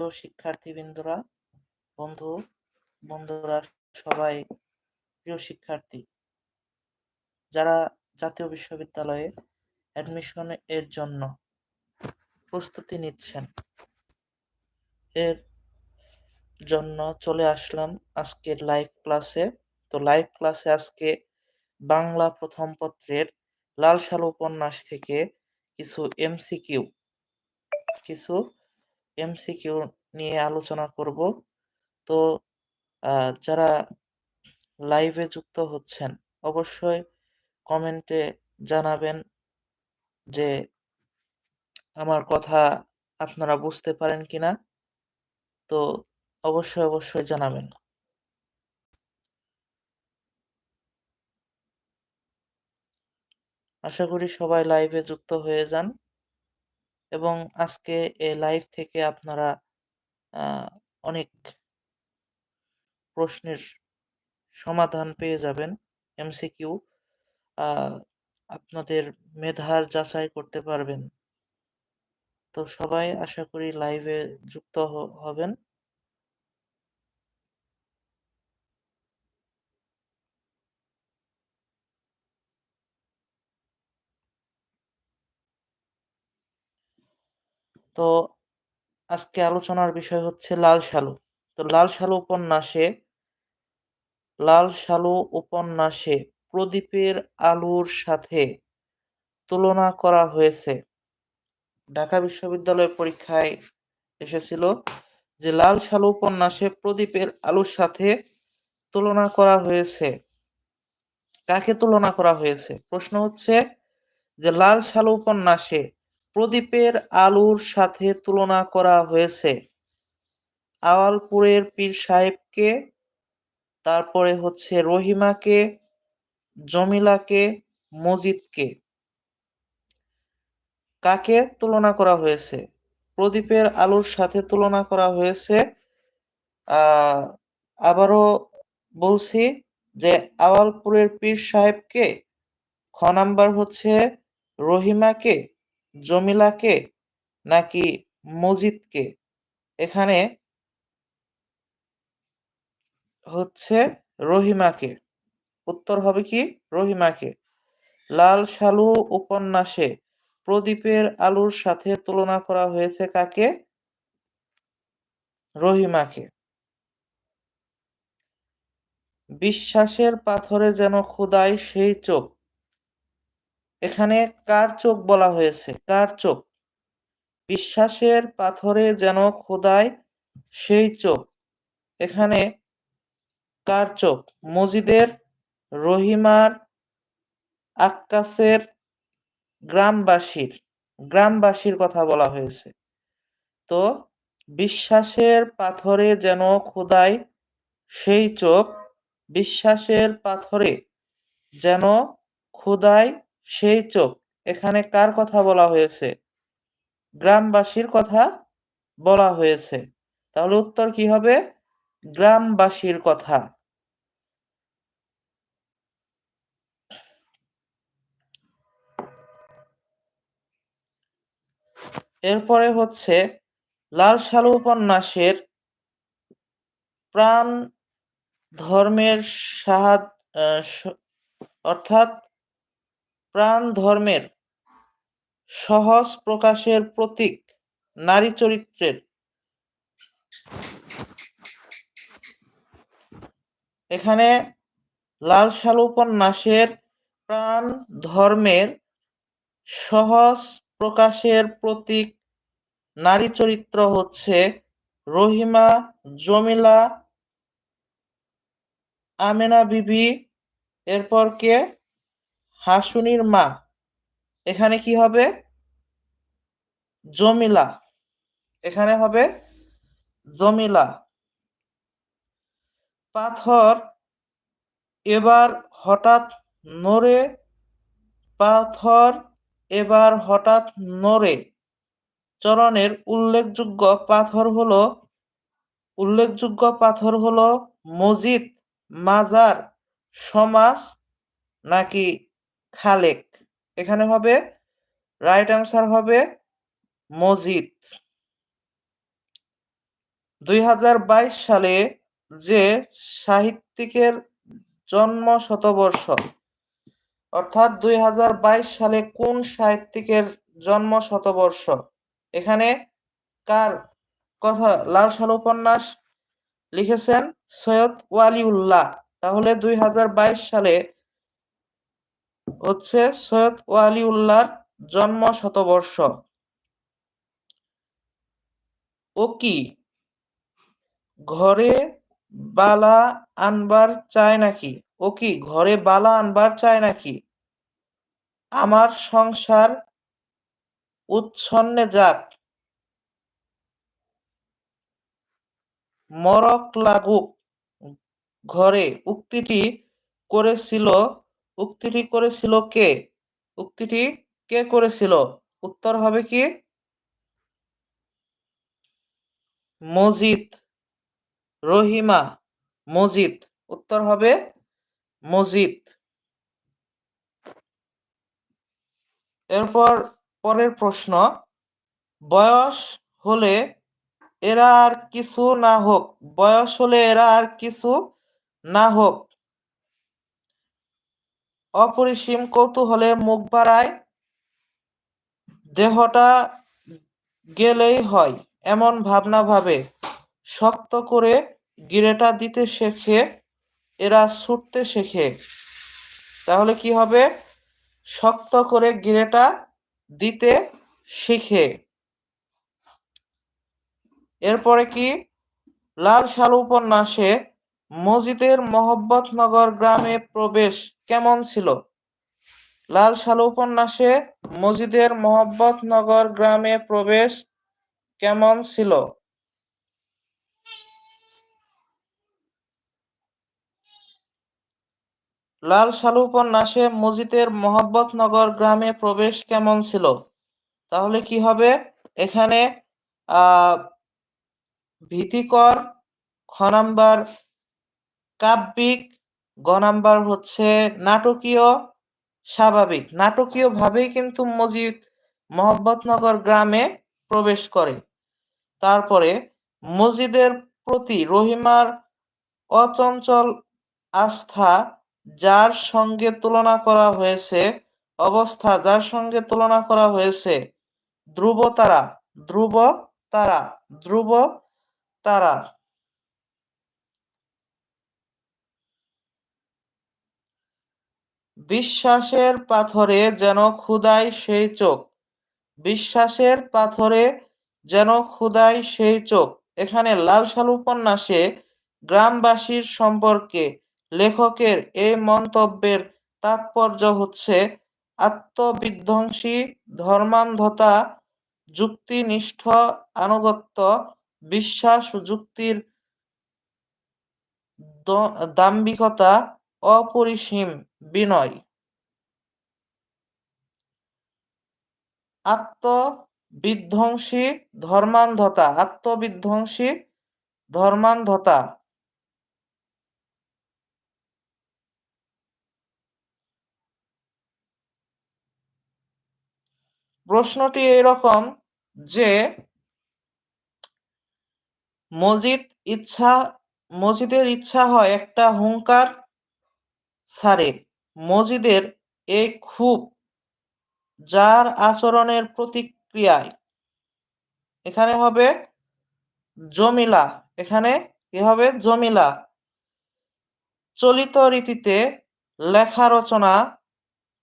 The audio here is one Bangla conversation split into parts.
প্রিয় শিক্ষার্থীবৃন্দরা, বন্ধু, বন্ধুরা সবাই, প্রিয় শিক্ষার্থী, যারা জাতীয় বিশ্ববিদ্যালয়ে অ্যাডমিশন এর জন্য প্রস্তুতি নিচ্ছেন, এর জন্য চলে আসলাম আজকের লাইভ ক্লাসে তো লাইভ ক্লাসে আজকে বাংলা প্রথম পত্রের লাল উপন্যাস থেকে কিছু এমসিকিউ কিছু এমসিকিউ নিয়ে আলোচনা করব। তো যারা লাইভে যুক্ত হচ্ছেন, অবশ্যই কমেন্টে জানাবেন যে আমার কথা আপনারা বুঝতে পারেন কিনা। তো, অবশ্যই অবশ্যই জানাবেন। আশা করি সবাই লাইভে যুক্ত হয়ে যান। এবং আজকে এ লাইভ থেকে আপনারা অনেক প্রশ্নের সমাধান পেয়ে যাবেন এমসিকিউ আপনাদের মেধার যাচাই করতে পারবেন। তো সবাই আশা করি লাইভে যুক্ত হবেন। তো আজকে আলোচনার বিষয় হচ্ছে লাল সালু তো লাল সালু উপন্যাসে লাল সালু উপন্যাসে প্রদীপের আলোর সাথে তুলনা করা হয়েছে। ঢাকা বিশ্ববিদ্যালয়ের পরীক্ষায় এসেছিল যে লাল সালু উপন্যাসে প্রদীপের আলোর সাথে তুলনা করা হয়েছে। কাকে তুলনা করা হয়েছে? প্রশ্ন হচ্ছে যে লাল সালু উপন্যাসে প্রদীপের আলোর সাথে তুলনা করা হয়েছে। আওয়ালপুরের পীর সাহেবকে, তারপরে হচ্ছে রহিমাকে, জমিলাকে, মজিদকে। কাকে তুলনা করা হয়েছে? প্রদীপের আলোর সাথে তুলনা করা হয়েছে আবারও বলছি যে আওয়ালপুরের পীর সাহেবকে, খ নাম্বার হচ্ছে রহিমাকে জমিলাকে নাকি মজিদকে? এখানে হচ্ছে রহিমাকে। উত্তর হবে কি? রহিমাকে। লাল সালু উপন্যাসে প্রদীপের আলুর সাথে তুলনা করা হয়েছে কাকে? রহিমাকে। বিশ্বাসের পাথরে যেন খুদাই সেই চোখ এখানে কার চোখ বলা হয়েছে? কার চোখ? বিশ্বাসের পাথরে যেন খোদায় সেই চোখ। এখানে কার চোখ? মজিদের রহিমার আক্কাসের গ্রামবাসীর গ্রামবাসীর কথা বলা হয়েছে। তো বিশ্বাসের পাথরে যেন খোদাই সেই চোখ, বিশ্বাসের পাথরে যেন খোদায় সেই চোখ, এখানে কার কথা বলা হয়েছে? গ্রামবাসীর কথা বলা হয়েছে। তাহলে উত্তর কি হবে? গ্রামবাসীর কথা। এরপরে হচ্ছে, লাল সালু উপন্যাসের প্রাণ ধর্মের সাহায্য অর্থাৎ প্রাণ ধর্মের সহজ প্রকাশের প্রতীক নারী চরিত্রের। এখানে লাল সালু উপন্যাসের প্রাণ ধর্মের সহজ প্রকাশের প্রতীক নারী চরিত্র হচ্ছে রহিমা, জমিলা, আমেনা বিবি, এরপর কে? হাসুনির মা। এখানে কি হবে? জমিলা। এখানে হবে জমিলা। পাথর এবার হঠাৎ নড়ে, পাথর এবার হঠাৎ নড়ে। চরণের উল্লেখযোগ্য পাথর হলো, উল্লেখযোগ্য পাথর হলো মসজিদ, মাজার, সমাজ নাকি খালেক। এখানে হবে রাইট অ্যান্সার হবে মজিদ। দুই হাজার বাইশ সালে যে সাহিত্যিকের জন্ম শতবর্ষ, অর্থাৎ দুই হাজার বাইশ সালে কোন সাহিত্যিকের জন্ম শতবর্ষ, এখানে কার কথা লাল সাল উপন্যাস লিখেছেন সৈয়দ ওয়ালিউল্লাহ। তাহলে দুই হাজার বাইশ সালে হচ্ছে সৈয়দ ওয়ালিউল্লাহর জন্ম শতবর্ষ ও কি? ঘরে বালা আনবার চায় নাকি? ও কি, ঘরে বালা আনবার চায় নাকি? আমার সংসার উচ্ছন্নে যাক। মরক লাগুক। ঘরে উক্তিটি করেছিল উক্তিটি করেছিল কে? উক্তিটি কে করেছিল? উত্তর হবে কি? মজিদ। রহিমা। মজিদ। উত্তর হবে মজিদ। এরপর পরের প্রশ্ন। বয়স হলে এরা আর কিছু না হোক। বয়স হলে এরা আর কিছু না হোক। অপরিসীম কৌতূহলে মুখ বাড়ায়, দেহটা গেলেই হয়, এমন ভাবনা ভাবে। শক্ত করে গিরেটা দিতে শেখে, এরা ছুটতে শেখে। তাহলে কি হবে? শক্ত করে গিরেটা দিতে শিখে। এরপরে কি? লাল শালু উপন্যাসে মসজিদের মোহব্বতনগর গ্রামে প্রবেশ কেমন ছিল? লাল শালু উপন্যাসে মজিদের মোহব্বতনগর গ্রামে প্রবেশ কেমন ছিল? লাল শালু উপন্যাসে মজিদের মোহাম্মদনগর গ্রামে প্রবেশ কেমন ছিল? তাহলে কি হবে? এখানে আহ ভীতিকর খ নাম্বার কাব্যিক গ নাম্বার হচ্ছে নাটকীয় স্বাভাবিক। নাটকীয় ভাবেই কিন্তু মজিদ মোহাম্মদনগর গ্রামে প্রবেশ করে। তারপরে মসজিদের প্রতি রহিমার অচঞ্চল আস্থা যার সঙ্গে তুলনা করা হয়েছে, অবস্থা যার সঙ্গে তুলনা করা হয়েছে ধ্রুব তারা ধ্রুব তারা ধ্রুব তারা বিশ্বাসের পাথরে যেন ক্ষুদাই সেই চোখ। বিশ্বাসের পাথরে যেন ক্ষুদাই সেই চোখ। এখানে লাল সাল উপন্যাসে গ্রামবাসীর সম্পর্কে লেখকের এই মন্তব্যের তাৎপর্য হচ্ছে আত্মবিধ্বংসী ধর্মান্ধতা, যুক্তিনিষ্ঠ আনুগত্য বিশ্বাস যুক্তির দাম্ভিকতা অপরিসীম বিনয়। আত্মবিধ্বংসী ধর্মান্ধতা আত্মবিধ্বংসী ধর্মান্ধতা। প্রশ্নটি এরকম যে, মজিদ ইচ্ছা, মজিদের ইচ্ছা হয় একটা হুঙ্কার ছাড়ে মজিদের এই খুব, যার আচরণের প্রতিক্রিয়ায়। এখানে হবে জমিলা, এখানে কি হবে? জমিলা। চলিত রীতিতে লেখা রচনা,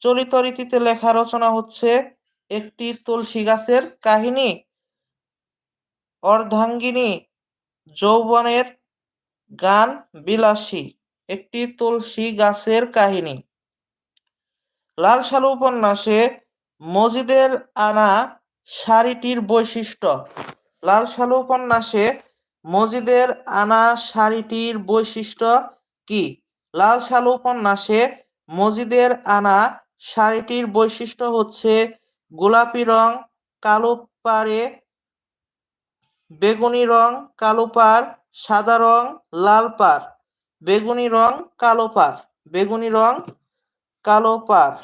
চলিত রীতিতে লেখা রচনা হচ্ছে একটি তুলসী গাছের কাহিনী। অর্ধাঙ্গিনী যৌবনের গান বিলাসী। একটি তুলসী গাছের কাহিনী। লাল সালু উপন্যাসে মজিদের আনা শাড়িটির বৈশিষ্ট্য। লাল সালু উপন্যাসে মজিদের আনা শাড়িটির বৈশিষ্ট্য কি? লাল সালু উপন্যাসে মজিদের আনা শাড়িটির বৈশিষ্ট্য হচ্ছে গোলাপি রং, কালো পাড়ে বেগুনি রং, কালো পাড়, সাদা রং, লাল পাড়। বেগুনি রং কালো পাড় বেগুনি রং কালো পাড়